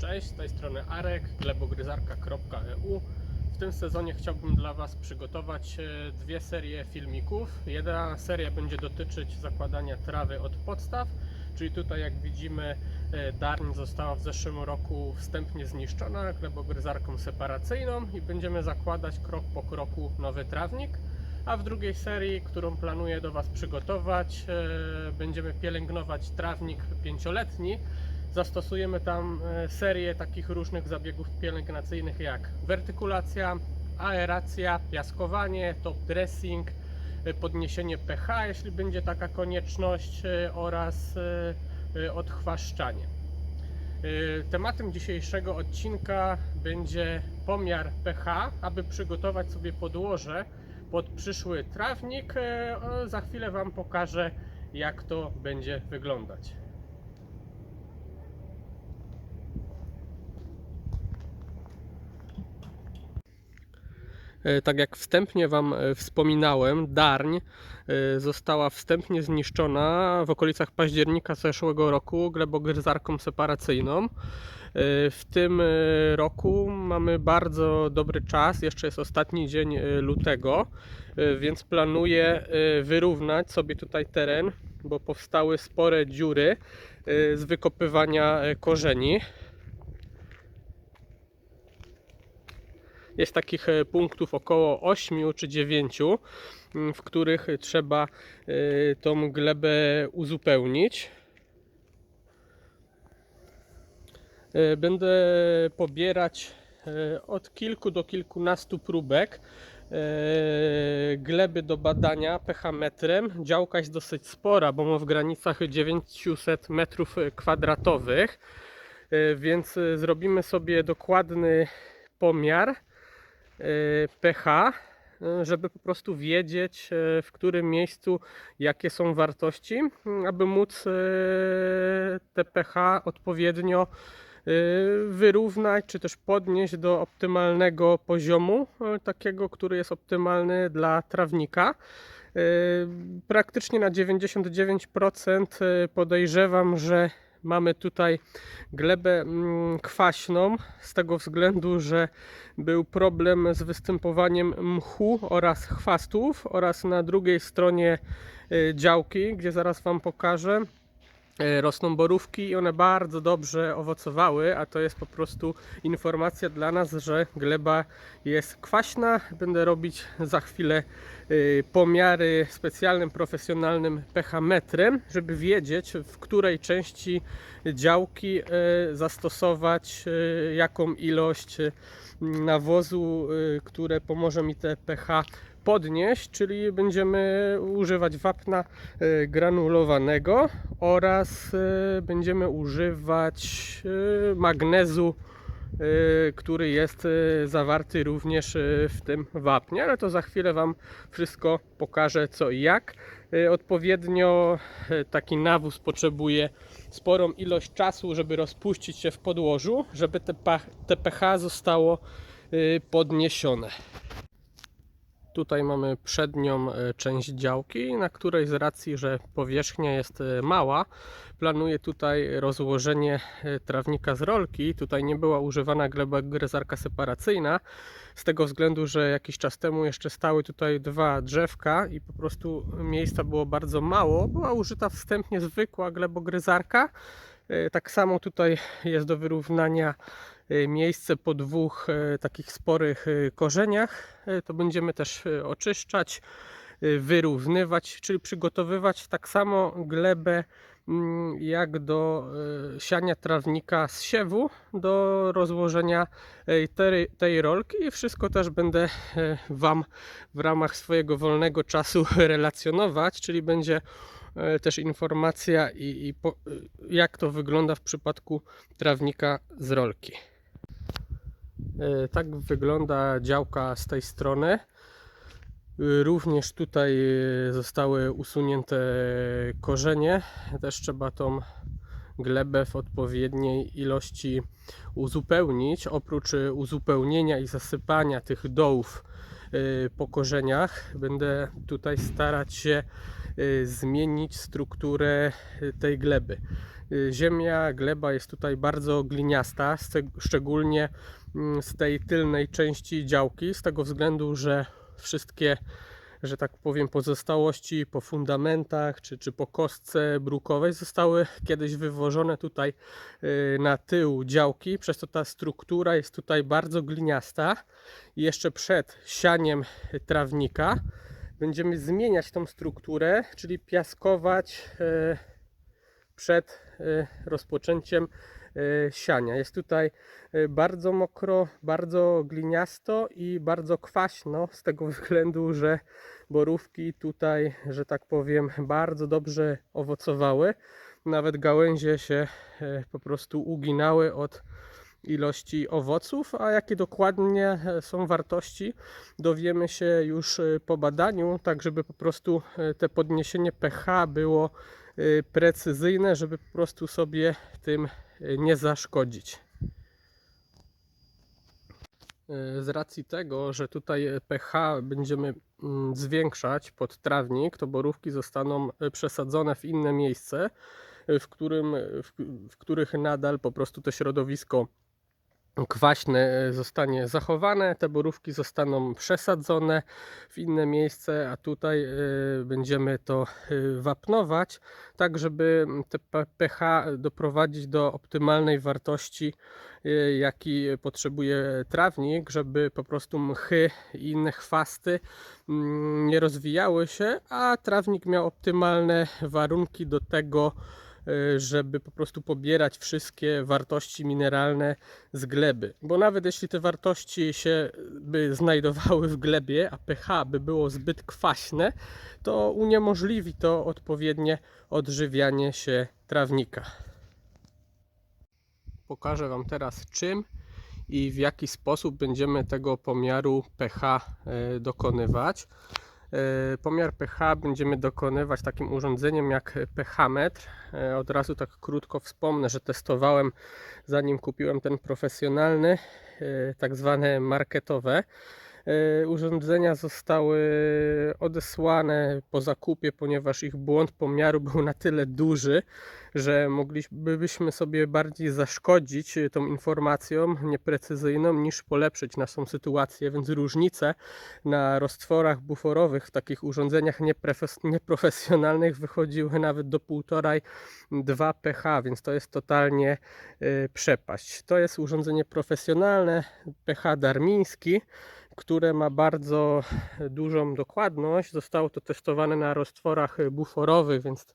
Cześć, z tej strony Arek, glebogryzarka.eu. W tym sezonie chciałbym dla Was przygotować e, dwie serie filmików. Jedna seria będzie dotyczyć zakładania trawy od podstaw, czyli tutaj jak widzimy e, darń została w zeszłym roku wstępnie zniszczona glebogryzarką separacyjną i będziemy zakładać krok po kroku nowy trawnik. A w drugiej serii, którą planuję do Was przygotować, e, będziemy pielęgnować trawnik pięcioletni. Zastosujemy tam e, serię takich różnych zabiegów pielęgnacyjnych jak wertykulacja, aeracja, piaskowanie, top dressing, e, podniesienie pH, jeśli będzie taka konieczność, e, oraz odchwaszczanie. Tematem dzisiejszego odcinka będzie pomiar pH, aby przygotować sobie podłoże pod przyszły trawnik. Za chwilę Wam pokażę, jak to będzie wyglądać. Tak jak wstępnie Wam e, wspominałem, darń e, została wstępnie zniszczona w okolicach października zeszłego roku glebogryzarką separacyjną. E, W tym e, roku mamy bardzo dobry czas, jeszcze jest ostatni dzień e, lutego, e, więc planuję e, wyrównać sobie tutaj teren, bo powstały spore dziury e, z wykopywania e, korzeni. Jest takich e, punktów około 8 czy 9, m, w których trzeba e, tą glebę uzupełnić. E, Będę pobierać od kilku do kilkunastu próbek gleby do badania pH metrem. Działka jest dosyć spora, bo ma w granicach 900 metrów kwadratowych, więc zrobimy sobie dokładny pomiar pH, e, żeby po prostu wiedzieć e, w którym miejscu jakie są wartości, m, aby móc te pH odpowiednio wyrównać, czy też podnieść do optymalnego poziomu, takiego, który jest optymalny dla trawnika. Praktycznie na 99% e, podejrzewam, że mamy tutaj glebę mm, kwaśną, z tego względu, że był problem z występowaniem mchu oraz chwastów oraz na drugiej stronie e, działki, gdzie zaraz Wam pokażę, rosną borówki i one bardzo dobrze owocowały, a to jest po prostu informacja dla nas, że gleba jest kwaśna. Będę robić za chwilę y, pomiary specjalnym, profesjonalnym pH metrem, żeby wiedzieć w której części działki y, zastosować jaką ilość nawozu, które pomoże mi te pH podnieść, czyli będziemy używać wapna y, granulowanego oraz y, będziemy używać y, magnezu, który jest zawarty również w tym wapnie, ale to za chwilę Wam wszystko pokażę co i jak. Odpowiednio taki nawóz potrzebuje sporą ilość czasu, żeby rozpuścić się w podłożu, żeby te, pH zostało podniesione. Tutaj mamy przednią e, część działki, na której z racji, że powierzchnia jest e, mała, planuję tutaj rozłożenie e, trawnika z rolki. Tutaj nie była używana gleba gryzarka separacyjna, z tego względu, że jakiś czas temu jeszcze stały tutaj dwa drzewka i po prostu miejsca było bardzo mało. Była użyta wstępnie zwykła glebogryzarka. Tak samo tutaj jest do wyrównania miejsce po dwóch e, takich sporych e, korzeniach. E, To będziemy też e, oczyszczać, e, wyrównywać, czyli przygotowywać tak samo glebę mm, jak do e, siania trawnika z siewu, do rozłożenia e, tej, tej rolki i wszystko też będę e, Wam w ramach swojego wolnego czasu relacjonować, czyli będzie e, też informacja i, i po, jak to wygląda w przypadku trawnika z rolki. E, Tak wygląda działka z tej strony. Y, Również tutaj y, zostały usunięte korzenie. Też trzeba tą glebę w odpowiedniej ilości uzupełnić. Oprócz uzupełnienia i zasypania tych dołów po korzeniach. Będę tutaj starać się zmienić strukturę tej gleby. Y, Ziemia, gleba jest tutaj bardzo gliniasta, szczególnie mm, z tej tylnej części działki, z tego względu, że wszystkie, że tak powiem, pozostałości po fundamentach czy, czy po kostce brukowej zostały kiedyś wywożone tutaj y, na tył działki, przez to ta struktura jest tutaj bardzo gliniasta. I jeszcze przed sianiem trawnika będziemy zmieniać tą strukturę, czyli piaskować e, przed e, rozpoczęciem e, siania. Jest tutaj e, bardzo mokro, bardzo gliniasto i bardzo kwaśno z tego względu, że borówki tutaj, że tak powiem, bardzo dobrze owocowały. Nawet gałęzie się po prostu uginały od ilości owoców, a jakie dokładnie e, są wartości dowiemy się już po badaniu, tak żeby po prostu e, te podniesienie pH było precyzyjne, żeby po prostu sobie tym e, nie zaszkodzić. E, Z racji tego, że tutaj pH będziemy mm, zwiększać pod trawnik, to borówki zostaną przesadzone w inne miejsce, w, którym, w, w których nadal po prostu to środowisko kwaśne e, zostanie zachowane, te borówki zostaną przesadzone w inne miejsce, a tutaj e, będziemy to e, wapnować, tak żeby te pH doprowadzić do optymalnej wartości, jaki potrzebuje trawnik, żeby po prostu mchy i inne chwasty mm, nie rozwijały się, a trawnik miał optymalne warunki do tego, żeby po prostu pobierać wszystkie wartości mineralne z gleby. Bo nawet jeśli te wartości się by znajdowały w glebie, a pH by było zbyt kwaśne, to uniemożliwi to odpowiednie odżywianie się trawnika. Pokażę Wam teraz czym i w jaki sposób będziemy tego pomiaru pH e, dokonywać. E, Pomiar pH będziemy dokonywać takim urządzeniem jak pH-metr. E, Od razu tak krótko wspomnę, że testowałem zanim kupiłem ten profesjonalny, e, tak zwane marketowe. Urządzenia zostały odesłane po zakupie, ponieważ ich błąd pomiaru był na tyle duży, że moglibyśmy sobie bardziej zaszkodzić e, tą informacją nieprecyzyjną niż polepszyć naszą sytuację, więc różnice na roztworach buforowych w takich urządzeniach nieprofes- nieprofesjonalnych wychodziły nawet do 1,5-2 pH, więc to jest totalnie y, przepaść. To jest urządzenie profesjonalne, pH darmiński, które ma bardzo dużą dokładność. Zostało to testowane na roztworach buforowych, więc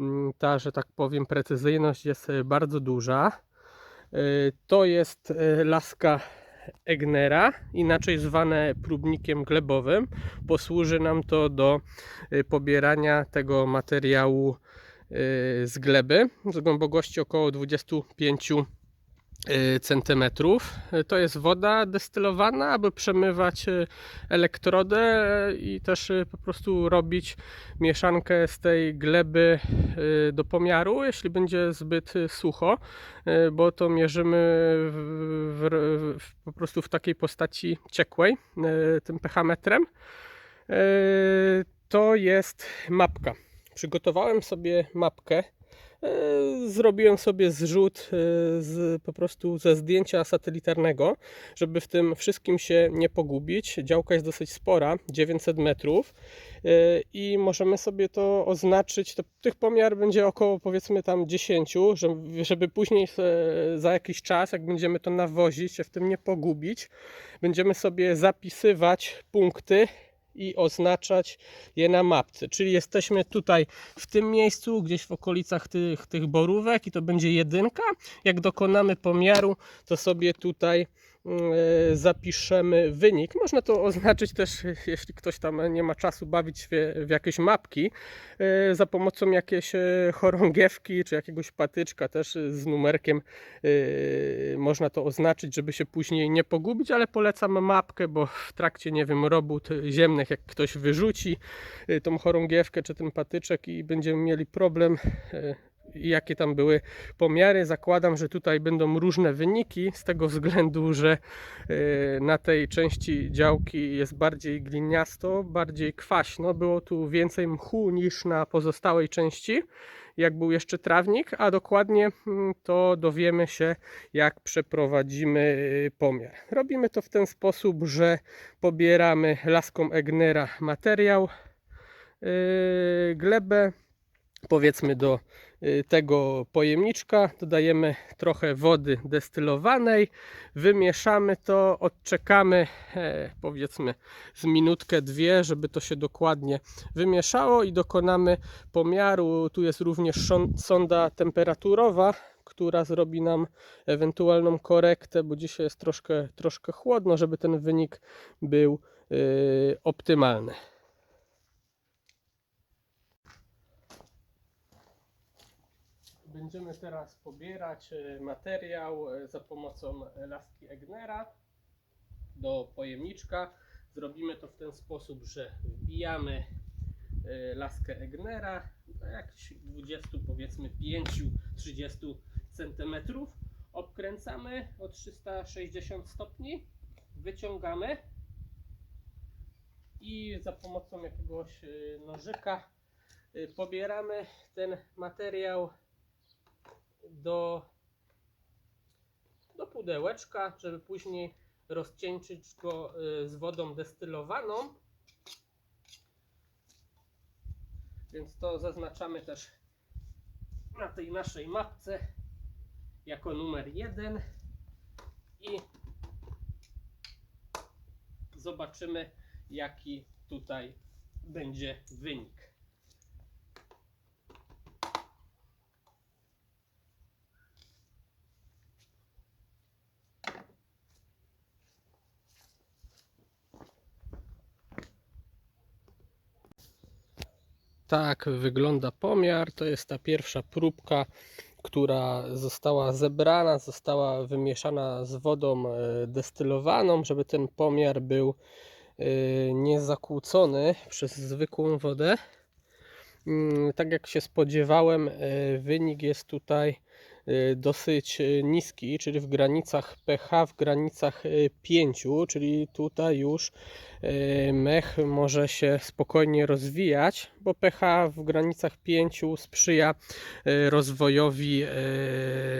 mm, ta, że tak powiem, precyzyjność jest bardzo duża. Y, To jest y, laska Egnera, inaczej zwane próbnikiem glebowym. Posłuży nam to do y, pobierania tego materiału z gleby z głębokości około 25 y, centymetrów. Y, To jest woda destylowana, aby przemywać y, elektrodę y, i też y, po prostu robić mieszankę z tej gleby y, do pomiaru, jeśli będzie zbyt y, sucho, y, bo to mierzymy w, w, po prostu w takiej postaci ciekłej y, tym pH-metrem. Y, To jest mapka. Przygotowałem sobie mapkę. Y, Zrobiłem sobie zrzut y, z, po prostu ze zdjęcia satelitarnego, żeby w tym wszystkim się nie pogubić. Działka jest dosyć spora, 900 metrów y, i możemy sobie to oznaczyć. To, tych pomiar będzie około powiedzmy tam 10, żeby, żeby później e, za jakiś czas, jak będziemy to nawozić, się w tym nie pogubić, będziemy sobie zapisywać punkty i oznaczać je na mapce. Czyli jesteśmy tutaj w tym miejscu, gdzieś w okolicach tych, tych borówek i to będzie jedynka. Jak dokonamy pomiaru, to sobie tutaj zapiszemy wynik. Można to oznaczyć też, jeśli ktoś tam nie ma czasu bawić się w jakieś mapki, e, za pomocą jakiejś e, chorągiewki czy jakiegoś patyczka też e, z numerkiem e, można to oznaczyć, żeby się później nie pogubić, ale polecam mapkę, bo w trakcie, nie wiem, robót ziemnych, jak ktoś wyrzuci e, tą chorągiewkę czy ten patyczek i będziemy mieli problem e, jakie tam były pomiary. Zakładam, że tutaj będą różne wyniki z tego względu, że y, na tej części działki jest bardziej gliniasto, bardziej kwaśno. Było tu więcej mchu niż na pozostałej części, jak był jeszcze trawnik, a dokładnie mm, to dowiemy się, jak przeprowadzimy y, pomiar. Robimy to w ten sposób, że pobieramy laską Egnera materiał, yy, glebę, powiedzmy do y, tego pojemniczka, dodajemy trochę wody destylowanej, wymieszamy to, odczekamy e, powiedzmy z minutkę, dwie, żeby to się dokładnie wymieszało i dokonamy pomiaru. Tu jest również sonda temperaturowa, która zrobi nam ewentualną korektę, bo dzisiaj jest troszkę, troszkę chłodno, żeby ten wynik był y, optymalny. Będziemy teraz pobierać e, materiał e, za pomocą laski Egnera do pojemniczka. Zrobimy to w ten sposób, że wbijamy e, laskę Egnera jakichś 20 powiedzmy 5-30 cm. Obkręcamy o 360 stopni, wyciągamy i za pomocą jakiegoś nożyka pobieramy ten materiał do, do pudełeczka, żeby później rozcieńczyć go y, z wodą destylowaną. Więc to zaznaczamy też na tej naszej mapce jako numer jeden i zobaczymy jaki tutaj będzie wynik. Tak wygląda pomiar. To jest ta pierwsza próbka, która została zebrana, została wymieszana z wodą e, destylowaną, żeby ten pomiar był e, niezakłócony przez zwykłą wodę. Mm, Tak jak się spodziewałem, e, wynik jest tutaj dosyć e, niski, czyli w granicach pH, w granicach e, 5, czyli tutaj już mech może się spokojnie rozwijać, bo pH w granicach 5 sprzyja rozwojowi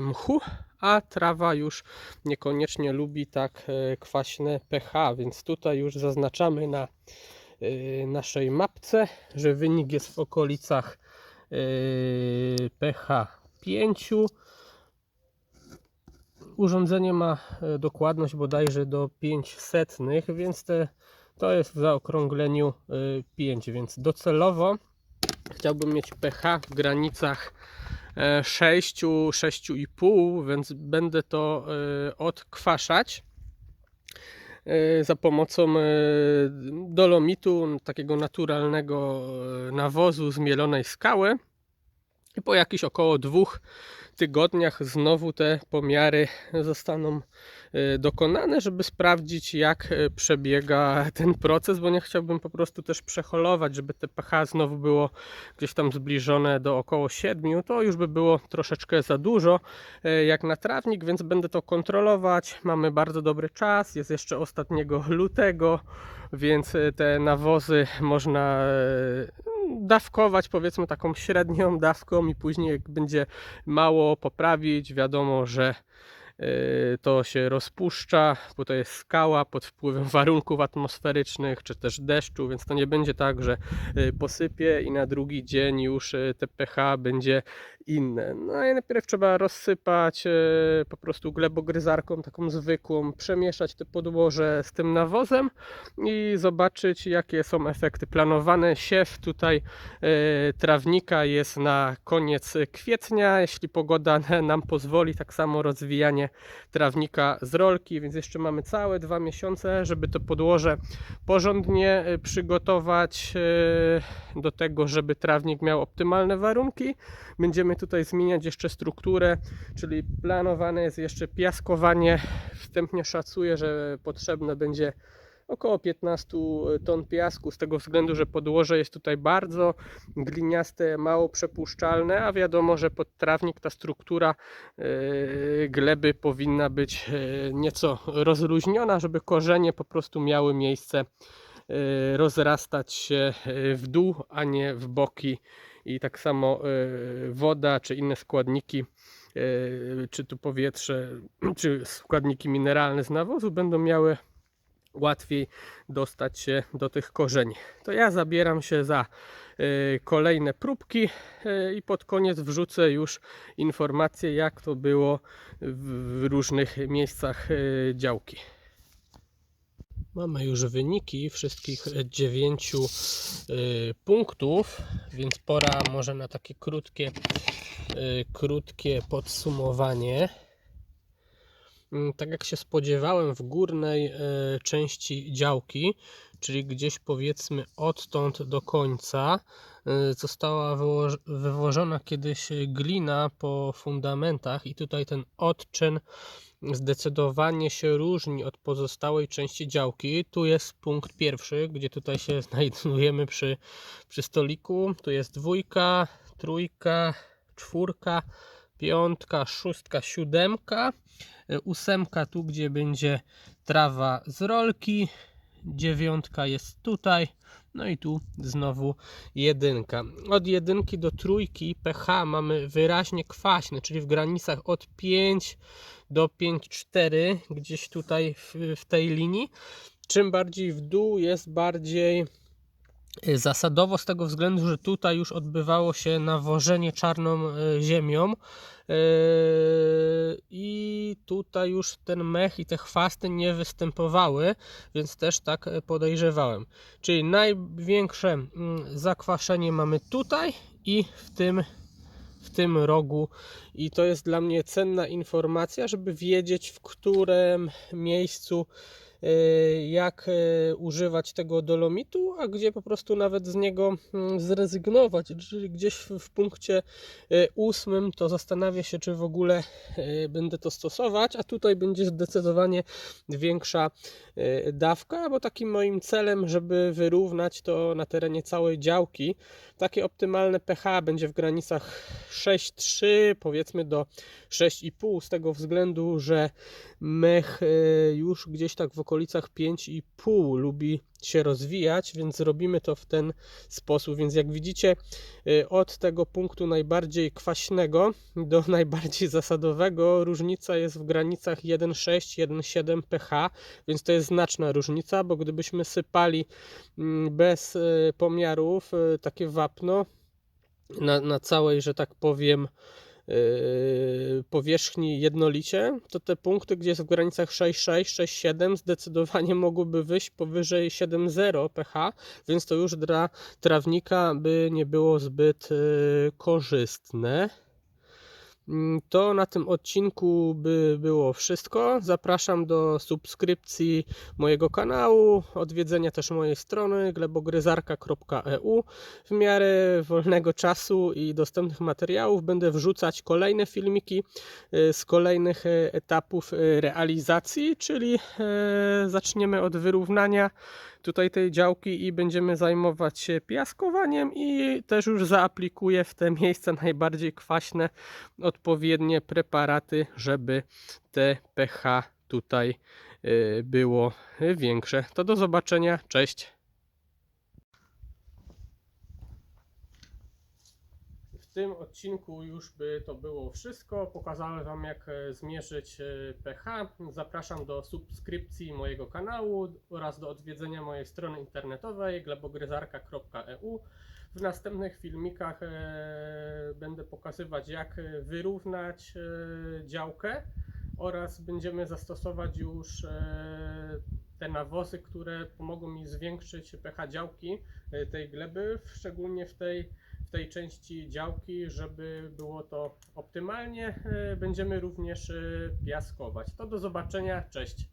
mchu, a trawa już niekoniecznie lubi tak kwaśne pH, więc tutaj już zaznaczamy na naszej mapce, że wynik jest w okolicach pH 5. Urządzenie ma e, dokładność bodajże do 5 setnych, więc te, to jest w zaokrągleniu e, 5, więc docelowo chciałbym mieć pH w granicach e, 6, 6,5, więc będę to e, odkwaszać e, za pomocą e, dolomitu, takiego naturalnego e, nawozu z mielonej skały. Po jakichś około dwóch tygodniach znowu te pomiary zostaną e, dokonane, żeby sprawdzić jak e, przebiega ten proces, bo nie chciałbym po prostu też przeholować, żeby te pH znowu było gdzieś tam zbliżone do około 7, to już by było troszeczkę za dużo e, jak na trawnik, więc będę to kontrolować. Mamy bardzo dobry czas, jest jeszcze ostatniego lutego, więc e, te nawozy można e, dawkować powiedzmy taką średnią dawką i później jak będzie mało poprawić, wiadomo, że to się rozpuszcza, bo to jest skała pod wpływem warunków atmosferycznych czy też deszczu, więc to nie będzie tak, że y, posypie i na drugi dzień już y, te pH będzie inne. No i najpierw trzeba rozsypać y, po prostu glebogryzarką taką zwykłą, przemieszać te podłoże z tym nawozem i zobaczyć jakie są efekty. Planowany siew tutaj trawnika jest na koniec kwietnia, jeśli pogoda nam pozwoli, tak samo rozwijanie trawnika z rolki, więc jeszcze mamy całe dwa miesiące, żeby to podłoże porządnie e, przygotować e, do tego, żeby trawnik miał optymalne warunki. Będziemy tutaj zmieniać jeszcze strukturę, czyli planowane jest jeszcze piaskowanie. Wstępnie szacuję, że potrzebne będzie około 15 ton piasku, z tego względu, że podłoże jest tutaj bardzo gliniaste, mało przepuszczalne, a wiadomo, że pod trawnik ta struktura e, gleby powinna być e, nieco rozluźniona, żeby korzenie po prostu miały miejsce e, rozrastać się e, w dół, a nie w boki. I tak samo e, woda czy inne składniki, e, czy tu powietrze, czy składniki mineralne z nawozu będą miały łatwiej dostać się do tych korzeni. To ja zabieram się za e, kolejne próbki e, i pod koniec wrzucę już informacje jak to było w różnych miejscach e, działki. Mamy już wyniki wszystkich dziewięciu y, punktów, więc pora może na takie krótkie, y, krótkie podsumowanie. Mm, Tak jak się spodziewałem, w górnej y, części działki, czyli gdzieś powiedzmy odtąd do końca, y, została wywożona kiedyś glina po fundamentach, i tutaj ten odczyn zdecydowanie się różni od pozostałej części działki. Tu jest punkt pierwszy, gdzie tutaj się znajdujemy przy, przy stoliku. Tu jest dwójka, trójka, czwórka, piątka, szóstka, siódemka, y, ósemka tu, gdzie będzie trawa z rolki, dziewiątka jest tutaj, no i tu znowu jedynka. Od jedynki do trójki pH mamy wyraźnie kwaśne, czyli w granicach od 5 do 5,4 gdzieś tutaj w, w tej linii. Czym bardziej w dół jest bardziej zasadowo z tego względu, że tutaj już odbywało się nawożenie czarną y, ziemią yy, i tutaj już ten mech i te chwasty nie występowały, więc też tak y, podejrzewałem. Czyli największe mm, zakwaszenie mamy tutaj i w tym w tym rogu i to jest dla mnie cenna informacja, żeby wiedzieć w którym miejscu y, jak y, używać tego dolomitu, a gdzie po prostu nawet z niego mm, zrezygnować. Czyli gdzieś w, punkcie y, ósmym to zastanawia się, czy w ogóle y, będę to stosować, a tutaj będzie zdecydowanie większa y, dawka, bo takim moim celem, żeby wyrównać to na terenie całej działki, takie optymalne pH będzie w granicach 6,3 powiedzmy do 6,5 z tego względu, że mech y, już gdzieś tak w okolicach 5,5 lubi się rozwijać, więc robimy to w ten sposób. Więc jak widzicie, y, od tego punktu najbardziej kwaśnego do najbardziej zasadowego różnica jest w granicach 1,6, 1,7 pH, więc to jest znaczna różnica, bo gdybyśmy sypali mm, bez y, pomiarów y, takie wapno na, na całej, że tak powiem, powierzchni jednolicie, to te punkty, gdzie jest w granicach 6,6, 6,7 zdecydowanie mogłyby wyjść powyżej 7,0 pH, więc to już dla trawnika by nie było zbyt yy, korzystne. Mm, To na tym odcinku by było wszystko. Zapraszam do subskrypcji mojego kanału, odwiedzenia też mojej strony glebogryzarka.eu. W miarę wolnego czasu i dostępnych materiałów będę wrzucać kolejne filmiki y, z kolejnych y, etapów y, realizacji, czyli zaczniemy od wyrównania tutaj tej działki i będziemy zajmować się piaskowaniem i też już zaaplikuję w te miejsca najbardziej kwaśne odpowiednie preparaty, żeby te pH tutaj y, było większe. To do zobaczenia, cześć. W tym odcinku już by to było wszystko. Pokazałem Wam jak e, zmierzyć e, pH. Zapraszam do subskrypcji mojego kanału oraz do odwiedzenia mojej strony internetowej glebogryzarka.eu. W następnych filmikach e, będę pokazywać jak wyrównać działkę oraz będziemy zastosować już te nawozy, które pomogą mi zwiększyć pH działki tej gleby, szczególnie w tej w tej części działki, żeby było to optymalnie. E, Będziemy również e, piaskować. To do zobaczenia. Cześć.